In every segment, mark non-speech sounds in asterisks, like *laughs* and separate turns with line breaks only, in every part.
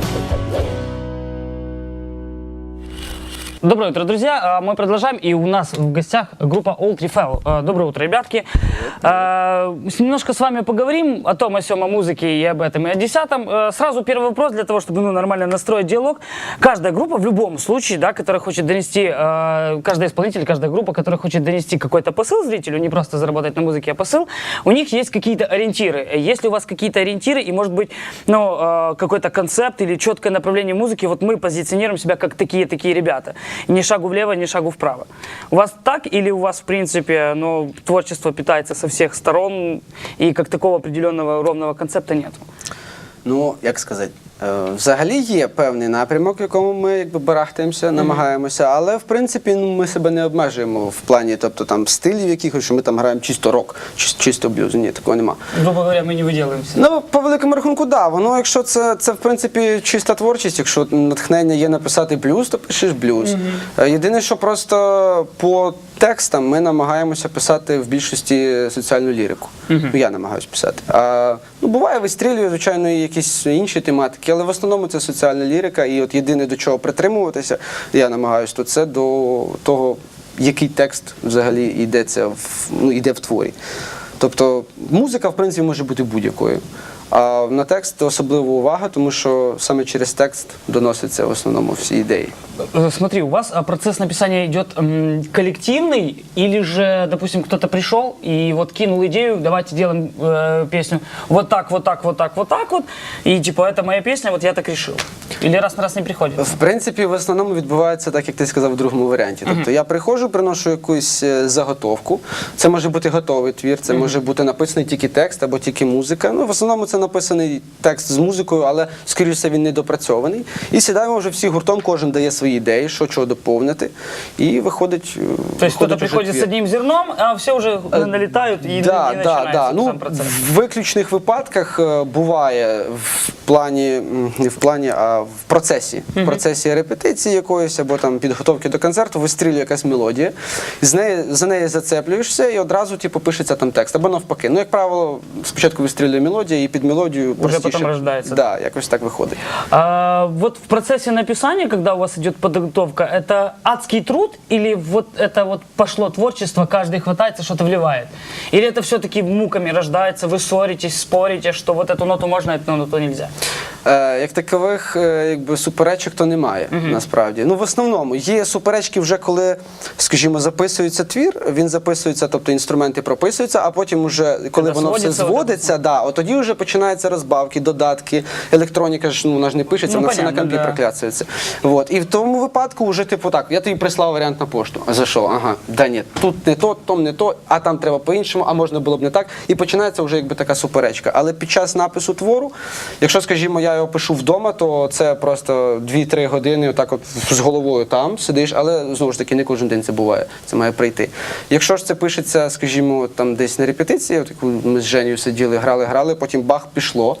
Thank you. Доброе утро, друзья. А, Мы продолжаем, и у нас в гостях группа Old Refell. А, Доброе утро, ребятки. А, Немножко с вами поговорим о том, о сём, о музыке и об этом, и о десятом. Сразу первый вопрос для того, чтобы ну, нормально настроить диалог. Каждая группа в любом случае, да, которая хочет донести, каждый исполнитель, каждая группа, которая хочет донести какой-то посыл зрителю, не просто заработать на музыке, а посыл, у них есть какие-то ориентиры. Если у вас какие-то ориентиры и, может быть, ну, какой-то концепт или четкое направление музыки, вот мы позиционируем себя как такие-такие ребята. Ни шагу влево, ни шагу вправо. У вас так или у вас, в принципе, ну, творчество питается со всех сторон и как такого определенного ровного концепта нет?
Ну, як сказати, е, взагалі є певний напрямок, в якому ми якби барахтаємося, намагаємося, але в принципі ну, ми себе не обмежуємо в плані, тобто там стилів якихось, що ми там граємо чисто рок, чис- чисто блюз. Ні, такого нема.
Грубо говоря, мы не выделываемся.
Ну, по великому рахунку, да. Воно, якщо це, це в принципі чиста творчість, якщо натхнення є написати блюз, то пишеш блюз. Е, Єдине, що просто по текстам ми намагаємося писати в більшості соціальну лірику. Ну, я намагаюся писати. А, ну, буває, вистрілює, звичайно, і якісь інші тематики, але в основному це соціальна лірика. І от єдине до чого притримуватися, я намагаюся, то це до того, який текст взагалі йдеться в, ну, йде в творі. Тобто музика, в принципі, може бути будь-якою. А на текст особлива увага, тому що саме через текст доносяться в основному всі ідеї.
Э, Смотри, у вас а, процесс написания идет м, коллективный, или же, допустим, кто-то пришел и вот кинул идею, давайте делаем э, песню вот так, вот так, вот так, вот так вот, и типа это моя песня, вот я так решил. Или раз на раз не приходит.
В принципі, в основному відбувається так, як ти сказав в другому варіанті. Тобто я приходжу, приношу якусь е, заготовку. Це може бути готовий твір, це може бути написаний тільки текст або тільки музика. Ну, в основному це написаний текст з музикою, але скоріше все, він недопрацьований. І сідаємо вже всі гуртом, кожен дає свої ідеї, що чого доповнити, і виходить. е,
То есть кто-то
виходить уже
приходит с
твір.
одним зерном, а все уже
Е,
налетают и,
да,
и
да, да. Ну,
сам процесс.
в виключних випадках е, буває в плані не в плані, а в процесі. В процесі репетиції якоїсь або там підготовки до концерту вистрілює якась мелодія, з неї за неї зацеплюєшся і одразу типу, пишеться там текст. Або навпаки. Ну, як правило, спочатку вистрілює мелодія, і під мелодію простіше.
потім рождається.
Да, якось так виходить.
А, вот в процессе написания, когда у вас идет подготовка, это адский труд или вот это вот пошло творчество, каждый хватается, что-то вливает? Или это все-таки муками рождается, вы ссоритесь, спорите, что вот эту ноту можно, эту ноту нельзя?
Е, як такових е, якби, суперечок то немає насправді. Ну, в основному є суперечки вже коли, скажімо, записується твір, він записується, тобто інструменти прописуються, а потім вже коли воно все зводиться, да, от тоді вже починаються розбавки, додатки. Електроніка ж ну, вона ж не пишеться,
Ну,
вона все на
понятно,
компі
да.
прокляцується. Вот. І в тому випадку вже типу так, я тобі прислав варіант на пошту. А за що? Ага, да ні, тут не то, там не то, а там треба по-іншому, а можна було б не так. І починається вже якби така суперечка. Але під час напису твору, якщо, скажімо, я його пишу вдома, то це просто 2-3 години, отак от з головою там сидиш, але знову ж таки не кожен день це буває. Це має прийти. Якщо ж це пишеться, скажімо, там десь на репетиції, от ми з Женєю сиділи, грали, грали, потім бах пішло,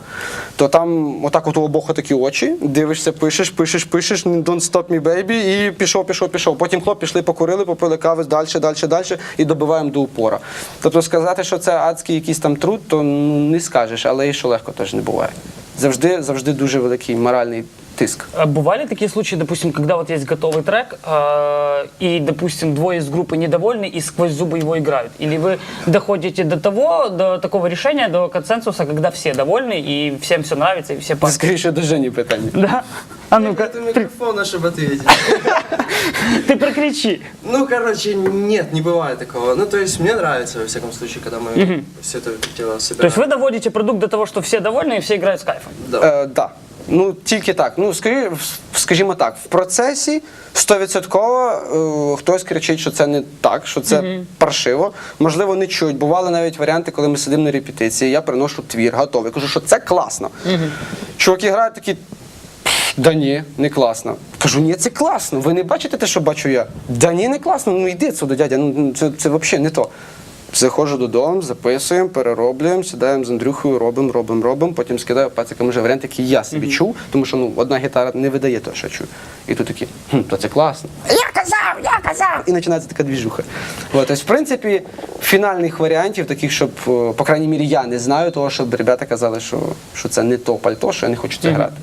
то там отак от у обох такі очі, дивишся, пишеш, пишеш, пишеш, don't stop me, baby, і пішов, пішов, пішов. Потім хлоп пішли, покурили, попили кави далі, далі, далі і добиваємо до упора. Тобто сказати, що це адський якийсь там труд, то ну, не скажеш, але і що легко теж не буває. Завжди, завжди дуже великий моральний тиск.
А бывали такие случаи, допустим, когда вот есть готовый трек, э, и, допустим, двое из группы недовольны и сквозь зубы его играют? Или вы доходите до того, до такого решения, до консенсуса, когда все довольны и всем все нравится и все
Це
пашут?
скоріше до Жені питання.
Да? А ну-ка,
Нету микрофона, чтобы ответить. *laughs*
ты прокричи.
Ну, короче, нет, не бывает такого. Ну, то есть, мне нравится, во всяком случае, когда мы все это дело собираем.
То есть вы доводите продукт до того, что все довольны и все играют с кайфом?
Да.
Е, да. Ну, тільки так. Ну, скажі, скажімо так, в процесі 100% е, хтось кричить, що це не так, що це паршиво. Можливо, не чують. Бували навіть варіанти, коли ми сидимо на репетиції, я приношу твір, готовий. Кажу, що це класно. Чуваки грають такі. Да ні, не класно. Кажу, ні, це класно. Ви не бачите те, що бачу я? Да ні, не класно. Ну йди сюди, дядя. Ну це, це взагалі не то. Заходжу додому, записуємо, перероблюємо, сідаємо з Андрюхою, робимо, робимо, робимо. Потім скидаю пацикам вже варіант, який я собі чув, тому що ну, одна гітара не видає того, що я чую. І тут такі, хм, то це класно. Я казав, я казав! І починається така двіжуха. От, тобто, в принципі, фінальних варіантів, таких, щоб, е, по крайній мірі, я не знаю, того, щоб ребята казали, що, що це не то пальто, що я не хочу це грати.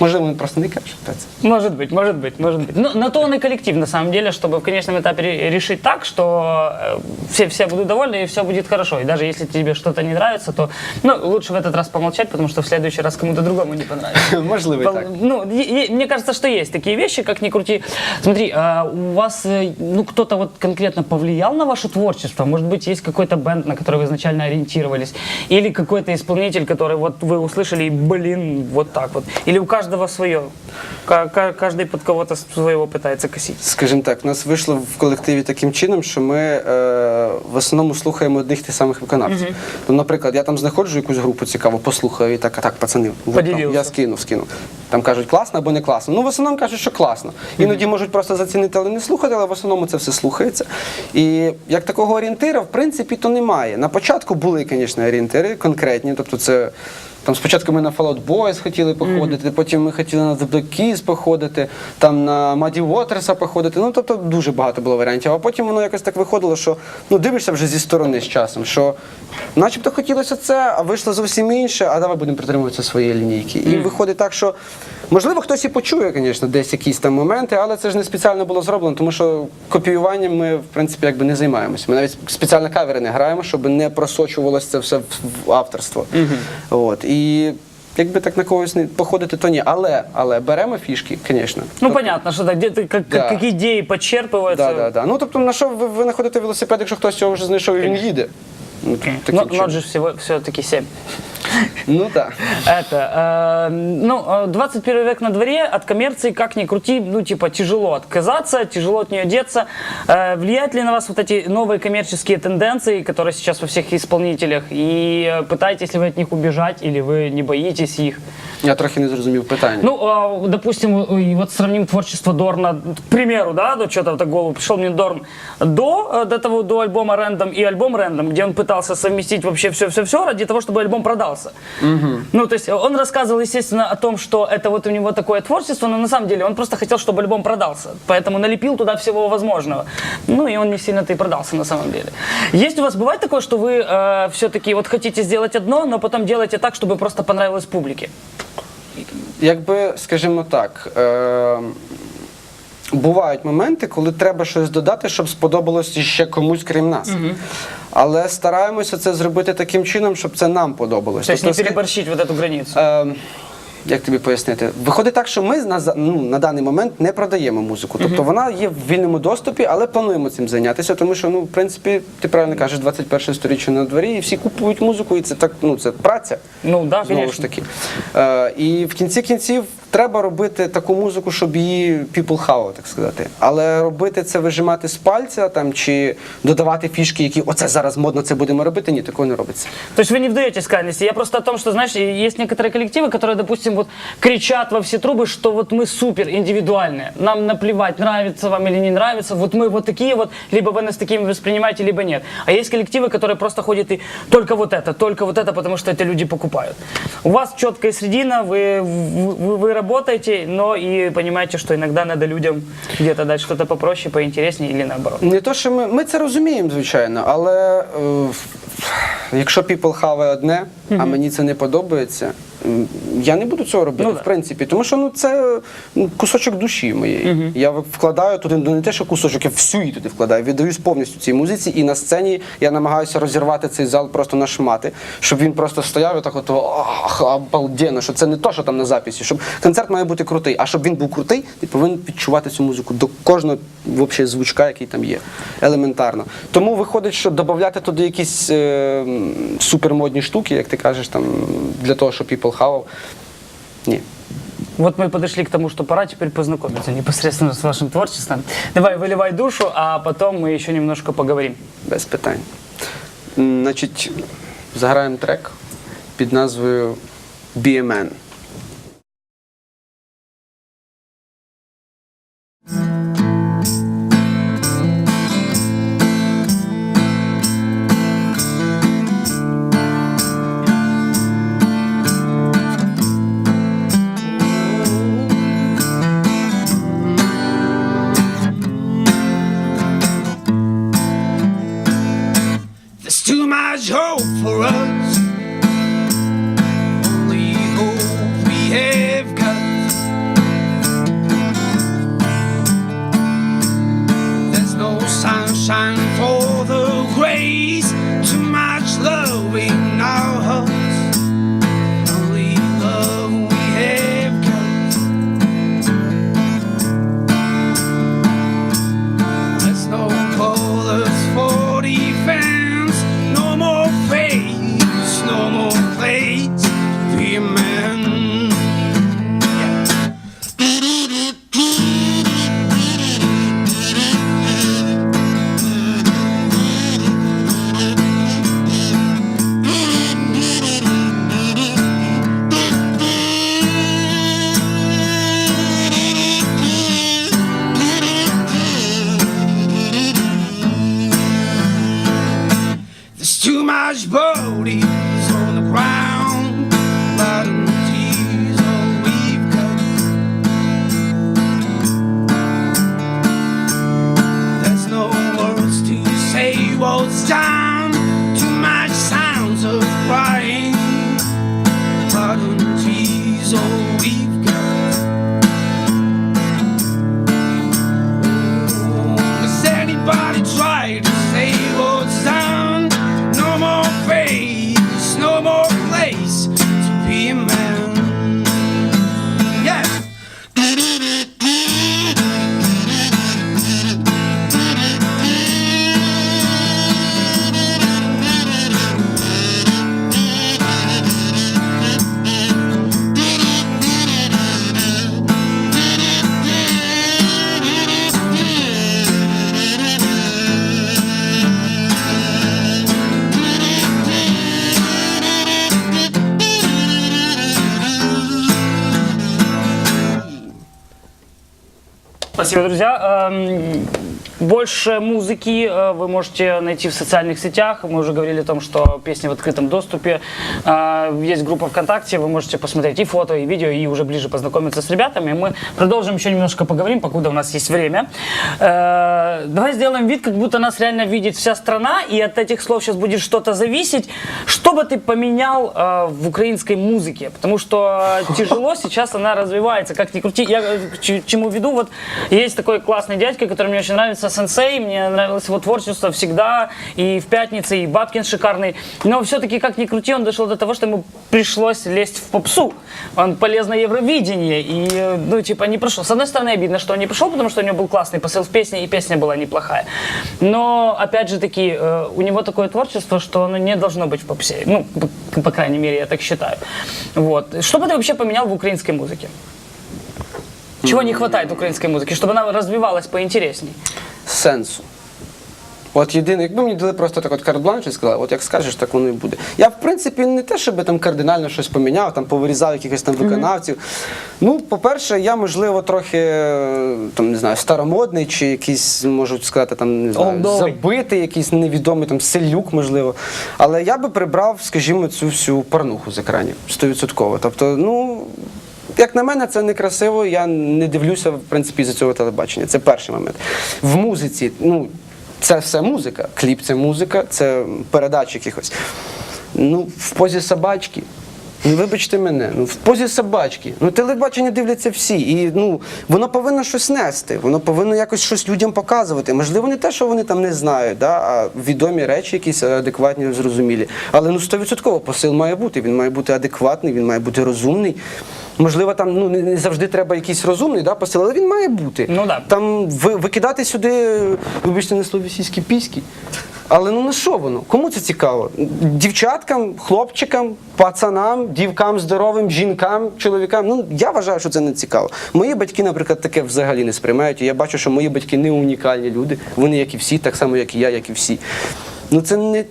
Можливо, він просто не каже про це.
Может быть, может быть, может быть. Но на то он и коллектив, на самом деле, чтобы в конечном этапе ре- решить так, что э, все, все будут довольны и все будет хорошо. И даже если тебе что-то не нравится, то ну, лучше в этот раз помолчать, потому что в следующий раз кому-то другому не понравится. *laughs*
Можливо, і
Пол-
так.
Ну, е- е- мне кажется, что есть такие вещи, как ни крути. Смотри, а у вас, э, ну, кто-то вот конкретно повлиял на ваше творчество? Может быть, есть какой-то бенд, на который вы изначально ориентировались? Или какой-то исполнитель, который вот вы услышали, и, блин, вот так вот? Или у каждого свое? Ка- ка- Каждый под кого-то своего пытается косить?
Скажімо так, у нас вийшло в колективі таким чином, що ми е, в основному слухаємо одних тих самих виконавців. Ну, наприклад, я там знаходжу якусь групу цікаву, послухаю і так, а так, пацани, от там,
Поділився.
я скинув, скинув. Там кажуть, класно або не класно. Ну, в основному кажуть, що класно. Іноді можуть просто зацінити, але не слухати, але в основному це все слухається. І як такого орієнтира, в принципі, то немає. На початку були, звісно, орієнтири конкретні, тобто це. Там спочатку ми на Fallout Boys хотіли походити, потім ми хотіли на The Black Keys походити, там на Muddy Waters походити. Ну тобто дуже багато було варіантів. А потім воно якось так виходило, що ну дивишся вже зі сторони з часом, що начебто хотілося це, а вийшло зовсім інше, а давай будемо притримуватися своєї лінійки. І виходить так, що можливо хтось і почує, звісно, десь якісь там моменти, але це ж не спеціально було зроблено, тому що копіюванням ми, в принципі, якби не займаємося. Ми навіть спеціально кавери не граємо, щоб не просочувалося це все в, авторство. От. І якби так на когось не походити, то ні. Але, але беремо фішки, звісно.
Ну, понятно, що так, де ти
Да.
как идеи подчерпываются.
Да, да, да. Ну тобто, на що ви, ви знаходите велосипед, якщо хтось його вже знайшов і він їде? Ну, чином.
нот же всего все-таки 7.
Ну так.
Это, э, ну, э, 21 век на дворе, от коммерции, как ни крути, ну, типа, тяжело отказаться, тяжело от нее деться. Э, влияют ли на вас вот эти новые коммерческие тенденции, которые сейчас во всех исполнителях, и э, пытаетесь ли вы от них убежать, или вы не боитесь их?
Я трохи не зрозумів питання.
Ну, э, допустим, и вот сравним творчество Дорна, к примеру, да, ну, что-то в голову пришел мне Дорн до, э, до того, до альбома Рэндом и альбом Рэндом, где он пытался совместить вообще все-все-все ради того, чтобы альбом продался. Ну, то есть он рассказывал, естественно, о том, что это вот у него такое творчество, но на самом деле он просто хотел, чтобы альбом продался, поэтому налепил туда всего возможного. Ну, и он не сильно-то и продался на самом деле. Есть у вас, бывает такое, что вы э, все-таки вот хотите сделать одно, но потом делаете так, чтобы просто понравилось публике?
Якби, скажімо так, е- бувають моменти, коли треба щось додати, щоб сподобалось ще комусь крім нас. Але стараємося це зробити таким чином, щоб це нам подобалось.
Тобто, не
Тобто,
переборщить вот эту границу?
Ем, як тобі пояснити? Виходить так, що ми на, за- ну, на даний момент не продаємо музику. Тобто вона є в вільному доступі, але плануємо цим зайнятися, тому що, ну, в принципі, ти правильно кажеш, 21 сторіччя на дворі, і всі купують музику, і це так, ну, це праця.
Ну, да,
Знову
конечно.
ж таки. Е, і в кінці кінців треба робити таку музику, щоб її people хавав, так сказати. Але робити це вижимати з пальця там, чи додавати фішки, які оце зараз модно, це будемо робити, ні, такого не робиться.
То есть вы не вдаетесь крайности. Я просто о том, что, знаешь, есть некоторые коллективы, которые, допустим, вот кричат во все трубы, что вот мы супер индивидуальные. Нам наплевать, нравится вам или не нравится. Вот мы вот такие вот, либо вы нас такими воспринимаете, либо нет. А есть коллективы, которые просто ходят и только вот это, только вот это, потому что это люди покупают. У вас четкая средина, вы, вы, вы работаете, но и понимаете, что иногда надо людям где-то дать что-то попроще, поинтереснее или наоборот.
Не то, що ми, ми це розуміємо, звичайно, але е, якщо people хаває одне, а мені це не подобається, м, я не буду цього робити,
Ну,
в принципі. Тому що ну, це ну, кусочок душі моєї. Я вкладаю туди, ну не те, що кусочок, я всю її туди вкладаю, віддаюсь повністю цій музиці, і на сцені я намагаюся розірвати цей зал просто на шмати, щоб він просто стояв і так от ах, обалденно, що це не то, що там на записі, щоб концерт має бути крутий, а щоб він був крутий, ти повинен відчувати цю музику до кожного вообще, звучка, який там є. Елементарно. Тому виходить, що додати туди якісь е, супермодні штуки, як ти кажеш, там для того, щоб people хавав. Ні.
Вот мы подошли к тому, что пора теперь познакомиться непосредственно с вашим творчеством. Давай, выливай душу, а потом мы еще немножко поговорим.
Без питань. М, Значить, заграємо трек під назвою Be
Спасибо, друзья. Больше музыки э, вы можете найти в социальных сетях. Мы уже говорили о том, что песни в открытом доступе. Э, Есть группа ВКонтакте, вы можете посмотреть и фото, и видео, и уже ближе познакомиться с ребятами. Мы продолжим еще немножко поговорим, покуда у нас есть время. Э, Давай сделаем вид, как будто нас реально видит вся страна, и от этих слов сейчас будет что-то зависеть. Что бы ты поменял э, в украинской музыке? Потому что тяжело сейчас она развивается, как ни крути. Я к чему веду, вот есть такой классный дядька, который мне очень нравится, сенсей, мне нравилось его творчество всегда, и в пятнице, и Бабкин шикарный. Но все-таки, как ни крути, он дошел до того, что ему пришлось лезть в попсу. Он полез на Евровидение, и, ну, типа, не прошел. С одной стороны, обидно, что он не пришел, потому что у него был классный посыл в песне, и песня была неплохая. Но, опять же таки, э, у него такое творчество, что оно не должно быть в попсе. Ну, по, по крайней мере, я так считаю. Вот. Что бы ты вообще поменял в украинской музыке? Чего не хватает украинской музыки, чтобы она развивалась поинтересней?
Сенсу. От єдине, якби мені дали просто так от карт-бланш і сказали, от як скажеш, так воно і буде. Я, в принципі, не те, щоб там кардинально щось поміняв, там повирізав якихось там виконавців. Ну, по-перше, я, можливо, трохи там, не знаю, старомодний, чи якийсь, можу сказати, там, не знаю,
Олдовий.
забитий, якийсь невідомий там селюк, можливо. Але я би прибрав, скажімо, цю всю парнуху з екранів стовідсотково. Тобто, ну. Як на мене, це некрасиво. Я не дивлюся, в принципі, за цього телебачення. Це перший момент. В музиці, ну, це все музика. Кліп це музика, це передач якихось. Ну, в позі собачки. Ну, вибачте мене, ну в позі собачки. Ну, телебачення дивляться всі. І ну, воно повинно щось нести, воно повинно якось щось людям показувати. Можливо, не те, що вони там не знають, да, а відомі речі, якісь адекватні, зрозумілі. Але ну стовідсотково посил має бути. Він має бути адекватний, він має бути розумний. Можливо, там ну не не завжди треба якийсь розумний да, посил, але він має бути.
Ну, да.
Там ви, викидати сюди, вибачте, на слові сільські піськи. Але ну на що воно? Кому це цікаво? Дівчаткам, хлопчикам, пацанам, дівкам здоровим, жінкам, чоловікам. Ну я вважаю, що це не цікаво. Мої батьки, наприклад, таке взагалі не сприймають. І я бачу, що мої батьки не унікальні люди. Вони як і всі, так само, як і я, як і всі. Ну це не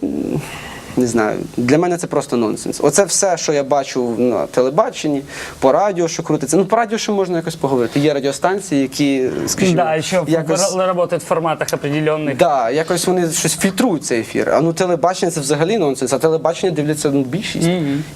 Не знаю, для мене це просто нонсенс. Оце все, що я бачу на телебаченні, по радіо, що крутиться. Ну, по радіо ще можна якось поговорити. Є радіостанції, які, скажімо,
Да, еще
якось...
работает в форматах определенных.
Да, якось вони щось фільтрують цей ефір. А ну телебачення це взагалі нонсенс, а телебачення дивляться ну, більшість.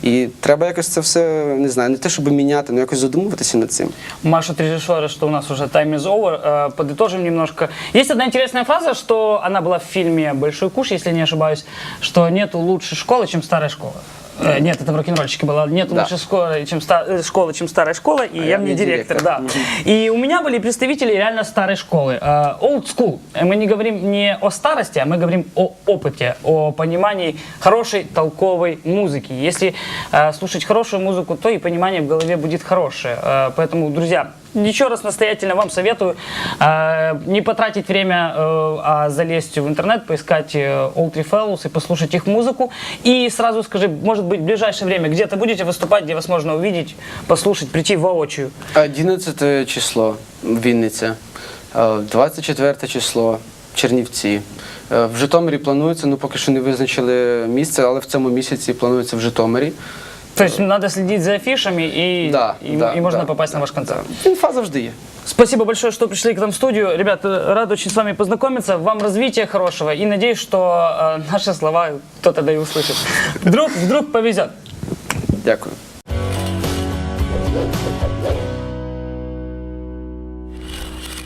І треба якось це все, не знаю, не те, щоб міняти, але якось задумуватися над цим.
Маша режиссера, что у нас уже time is over. Э, Подытожим немножко. Есть одна интересная фраза, что она была в фильме «Большой куш», если не ошибаюсь, что нету Лучше школы, чем старая школа. Э, Нет, это в рок-н-ролльчике было. Нет
Да.
лучше школы, чем, ста- э, школы, чем старая школа. И я,
А
мне
мне
директор,
директор.
да. И у меня были представители реально старой школы. Э, Old school. Э, Мы не говорим не о старости, а мы говорим о опыте, о понимании хорошей, толковой музыки. Если э, слушать хорошую музыку, то и понимание в голове будет хорошее. Э, поэтому, друзья, еще раз настоятельно вам советую э, не потратить время, э, а залезть в интернет, поискать э, Old Tree Fellows и послушать их музыку. И сразу скажи, может быть, в ближайшее время где-то будете выступать, где вас можно увидеть, послушать, прийти воочию.
11 число Вінниця, е, 24 число Чернівці. Е, В Житомирі планується, ну поки що не визначили місце, але в цьому місяці планується в Житомирі.
То есть надо следить за афишами и,
Да,
и,
да,
и можно
да,
попасть
да,
на ваш концерт.
да. Інфа завжди є.
Спасибо большое, что пришли к нам в студию. Ребят, э, рад очень с вами познакомиться. Вам развития хорошего. И надеюсь, что э, наши слова кто-то да и услышит. Вдруг, вдруг повезет.
Дякую.